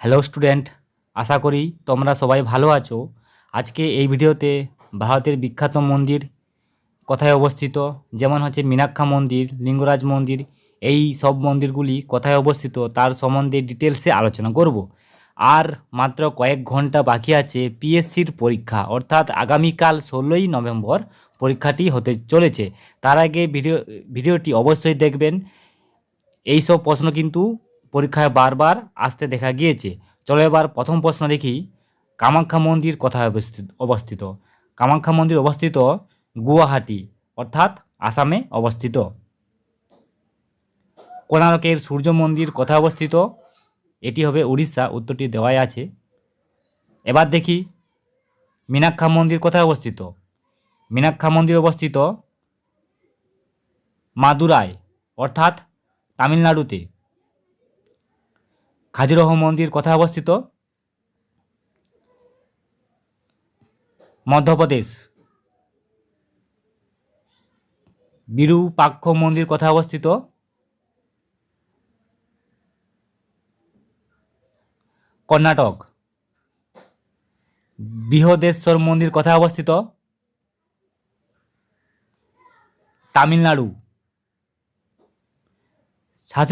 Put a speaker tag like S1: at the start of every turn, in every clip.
S1: Hello student আশা করি তোমরা সবাই ভালো আছো। আজকে এই ভিডিওতে ভারতের বিখ্যাত মন্দির কোথায় অবস্থিত, যেমন হচ্ছে মীনাক্ষা মন্দির, লিঙ্গরাজ মন্দির, এই সব মন্দিরগুলি কোথায় অবস্থিত তার সম্বন্ধে ডিটেলসে আলোচনা করব। আর মাত্র কয়েক ঘণ্টা বাকি আছে পিএসসির পরীক্ষা, অর্থাৎ আগামীকাল ষোলোই নভেম্বর পরীক্ষাটি হতে চলেছে। তার আগে ভিডিও, ভিডিওটি অবশ্যই দেখবেন। এই সব প্রশ্ন কিন্তু পরীক্ষায় বারবার আসতে দেখা গিয়েছে। চলো এবার প্রথম প্রশ্ন দেখি। কামাখ্যা মন্দির কোথায় অবস্থিত অবস্থিত? কামাখ্যা মন্দির অবস্থিত গুয়াহাটি, অর্থাৎ আসামে অবস্থিত। কোণারকের সূর্য মন্দির কোথায় অবস্থিত? এটি হবে উড়িষ্যা, উত্তরটি দেওয়াই আছে। এবার দেখি, মীনাক্ষা মন্দির কোথায় অবস্থিত? মীনাক্ষা মন্দির অবস্থিত মাদুরাই, অর্থাৎ তামিলনাড়ুতে। খাজুরাহ মন্দির কোথায় অবস্থিত? মধ্যপ্রদেশ। বিরূপাক্ষ মন্দির কোথায় অবস্থিত? কর্ণাটক। বৃহদেশ্বর মন্দির কোথায় অবস্থিত? তামিলনাড়ু।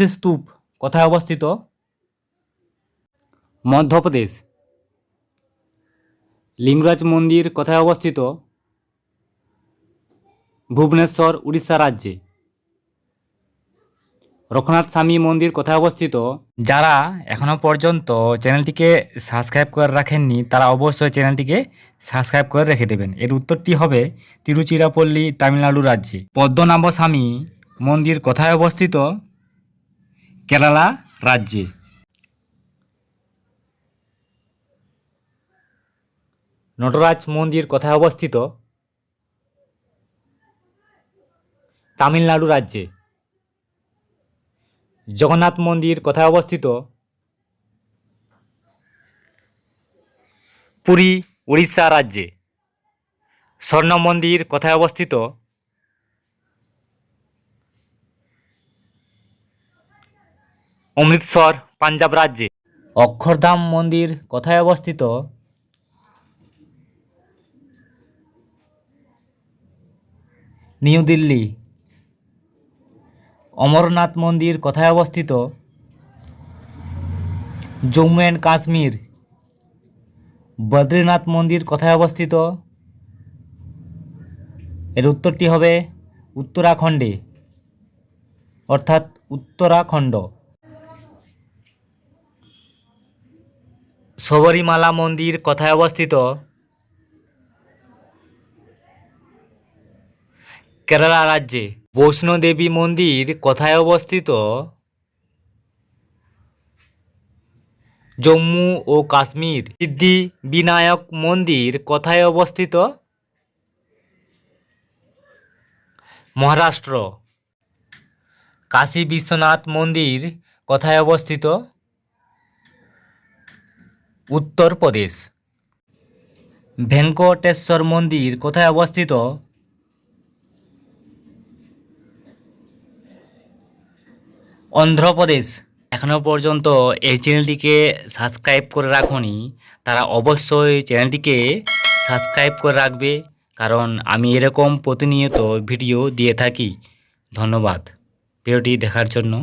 S1: স্তূপ কোথায় অবস্থিত? মধ্যপ্রদেশ। লিঙ্গরাজ মন্দির কোথায় অবস্থিত? ভুবনেশ্বর, উড়িষ্যা রাজ্যে। রঘুনাথ স্বামী মন্দির কোথায় অবস্থিত? যারা এখনও পর্যন্ত চ্যানেলটিকে সাবস্ক্রাইব করে রাখেননি, তারা অবশ্যই চ্যানেলটিকে সাবস্ক্রাইব করে রেখে দেবেন। এর উত্তরটি হবে তিরুচিরাপল্লী, তামিলনাড়ু রাজ্যে। পদ্মনাভ স্বামী মন্দির কোথায় অবস্থিত? কেরালা রাজ্যে। নটরাজ মন্দির কোথায় অবস্থিত? তামিলনাড়ু রাজ্যে। জগন্নাথ মন্দির কোথায় অবস্থিত? পুরী, উড়িষ্যা রাজ্যে। স্বর্ণ মন্দির কোথায় অবস্থিত? অমৃতসর, পাঞ্জাব রাজ্যে। অক্ষরধাম মন্দির কোথায় অবস্থিত? নিউ দিল্লি। অমরনাথ মন্দির কোথায় অবস্থিত? জম্মু অ্যান্ড কাশ্মীর। বদ্রীনাথ মন্দির কোথায় অবস্থিত? এর উত্তরটি হবে উত্তরাখণ্ডে, অর্থাৎ উত্তরাখণ্ড। শবরীমালা মন্দির কোথায় অবস্থিত? কেরালা রাজ্যে বৈষ্ণোদেবী মন্দির কোথায় অবস্থিত? জম্মু ও কাশ্মীর সিদ্ধি বিনায়ক মন্দির কোথায় অবস্থিত? মহারাষ্ট্র। কাশী বিশ্বনাথ মন্দির কোথায় অবস্থিত? উত্তরপ্রদেশ। ভেঙ্কটেশ্বর মন্দির কোথায় অবস্থিত? অন্ধ্রপ্রদেশ। এখনও পর্যন্ত এই চ্যানেলটিকে সাবস্ক্রাইব করে রাখুনি। তারা অবশ্যই চ্যানেলটিকে সাবস্ক্রাইব করে রাখবে, কারণ আমি এরকম প্রতিনিয়ত ভিডিও দিয়ে থাকি। ধন্যবাদ। ভিডিওটি দেখার জন্য।